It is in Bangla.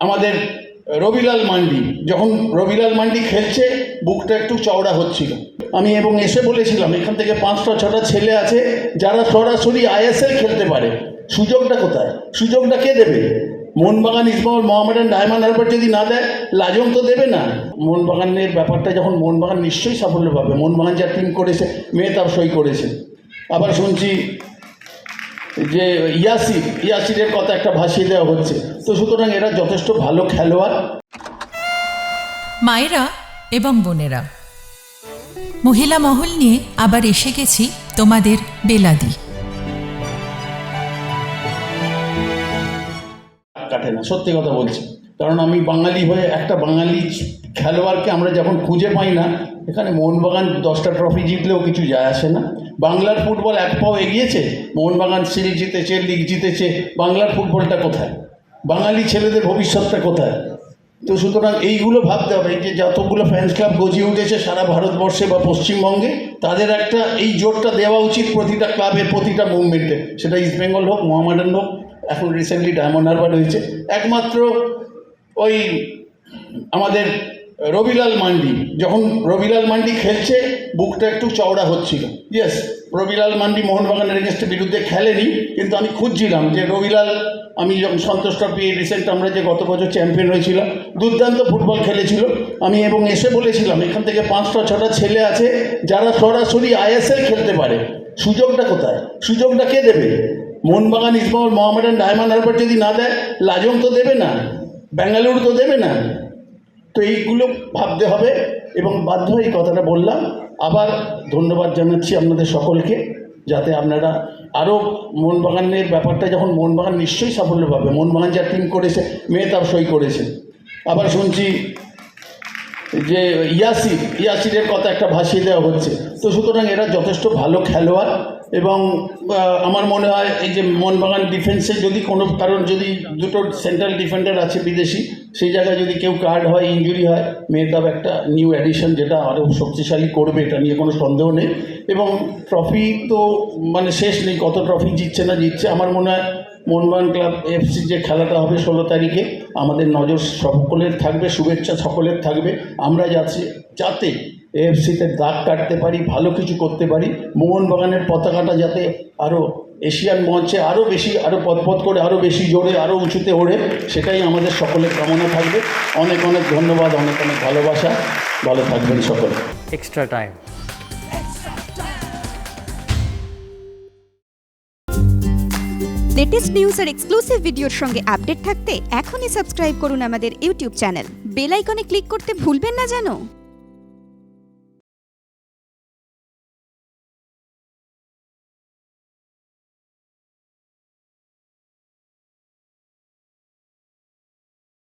আমাদের রবিলাল মান্ডি, যখন রবিলাল মান্ডি খেলছে, বুকটা একটু চওড়া হচ্ছিল। আমি এবং এসে বলেছিলাম, এখান থেকে পাঁচটা, ছটা ছেলে আছে, যারা সরাসরি আইএসএল খেলতে পারে। সুযোগটা কোথায়? সুযোগটা কে দেবে? মোহনবাগান, ইসমাউল মোহামেডান, ডায়মন্ড হারবার যদি না দেয়, লাজং তো দেবে না। মোহনবাগানের ব্যাপারটা যখন মোহনবাগান নিশ্চয়ই সাফল্য পাবে। মোহনবাগান যা টিম করেছে, মেয়ে মেহতাব সই করেছে। আবার শুনছি যে ইয়াসির ইয়াসিরের কথা একটা ভাসিয়ে দেওয়া হচ্ছে। তো সুতরাং এরা যথেষ্ট ভালো খেলোয়াড়। মায়েরা এবং বোনেরা মহিলা মহল নিয়ে আবার এসে গেছি তোমাদের বেলাদি। কাটে না সত্যি কথা বলছি। কারণ আমি বাঙালি হয়ে একটা বাঙালি খেলোয়াড়কে আমরা যখন খুঁজে পাই না, এখানে মোহনবাগান দশটা ট্রফি জিতলেও কিছু যায় আসে না। বাংলার ফুটবল এক পাও এগিয়েছে, মোহনবাগান সিরিজ জিতেছে লিগ জিতেছে, বাংলার ফুটবলটা কোথায়? বাঙালি ছেলেদের ভবিষ্যৎটা কোথায়? তো সুতরাং এইগুলো ভাবতে হবে যে যতগুলো ফ্যান্স ক্লাব গজিয়ে উঠেছে সারা ভারতবর্ষে বা পশ্চিমবঙ্গে, তাদের একটা এই জোরটা দেওয়া উচিত প্রতিটা ক্লাবের প্রতিটা মুভমেন্টে সেটা ইস্টবেঙ্গল হোক মোহামেডান হোক, এখন রিসেন্টলি ডায়মন্ড হারবার হয়েছে। একমাত্র ওই আমাদের রবিলাল মান্ডি, যখন রবিলাল মান্ডি খেলছে, বুকটা একটু চওড়া হচ্ছিল। ইয়েস রবিলাল মান্ডি মোহনবাগানের এগেনস্টের বিরুদ্ধে খেলেনি, কিন্তু আমি খুঁজছিলাম যে রবিলাল, আমি যখন সন্তোষ ট্রফি রিসেন্ট আমরা যে গত বছর চ্যাম্পিয়ন হয়েছিলাম, দুর্দান্ত ফুটবল খেলেছিল। আমি এবং এসে বলেছিলাম, এখান থেকে পাঁচটা, ছটা ছেলে আছে, যারা সরাসরি আইএসএল খেলতে পারে। সুযোগটা কোথায়? সুযোগটা কে দেবে? মোহনবাগান ইসমাউল মোহামেডান ডায়মন্ড হারবার যদি না দেয়, লাজং তো দেবে না। বেঙ্গালুরু তো দেবে না। তো এইগুলো ভাবতে হবে এবং বাধ্য এই কথাটা বললাম। আবার ধন্যবাদ জানাচ্ছি আপনাদের সকলকে, যাতে আপনারা আরও মোহনবাগানের ব্যাপারটা যখন মোহনবাগান নিশ্চয়ই সাফল্য পাবে। মোহনবাগান যা টিম করেছে, মেয়ে মেহতাব সই করেছে। আবার শুনছি যে ইয়াসির, ইয়াসিরের কথা একটা ভাসিয়ে দেওয়া হচ্ছে। তো সুতরাং এরা যথেষ্ট ভালো খেলোয়াড় এবং আমার মনে হয় এই যে মোহনবাগান ডিফেন্সে যদি কোনো কারণ, যদি দুটো সেন্ট্রাল ডিফেন্ডার আছে বিদেশি সেই জায়গায় যদি কেউ কার্ড হয় ইঞ্জুরি হয় মেহতাব একটা নিউ অ্যাডিশন যেটা আরও শক্তিশালী করবে এটা নিয়ে কোনো সন্দেহ নেই। এবং ট্রফি তো মানে শেষ নেই, কত ট্রফি জিতছে না জিতছে, আমার মনে হয় মোহনবাগান ক্লাব এফসি যে খেলাটা হবে ষোলো তারিখে, আমাদের নজর সকলের থাকবে, শুভেচ্ছা সকলের থাকবে। আমরা যাচ্ছি, যাতে এফসিতে দাগ কাটতে পারি, ভালো কিছু করতে পারি, মোহনবাগানের পতাকাটা যাতে আরও এশিয়ান মঞ্চে আরও বেশি আরও পথপথ করে আরও বেশি জোরে আরও উঁচুতে ওড়ে সেটাই আমাদের সকলের কামনা থাকবে। অনেক অনেক ধন্যবাদ অনেক অনেক ভালোবাসা। ভালো থাকবেন সকলে। এক্সট্রা টাইম লেটেস্ট নিউজ আর এক্সক্লুসিভ ভিডিওর সঙ্গে আপডেট থাকতে এখনই সাবস্ক্রাইব করুন আমাদের ইউটিউব চ্যানেল বেল আইকনে ক্লিক করতে ভুলবেন না জানো?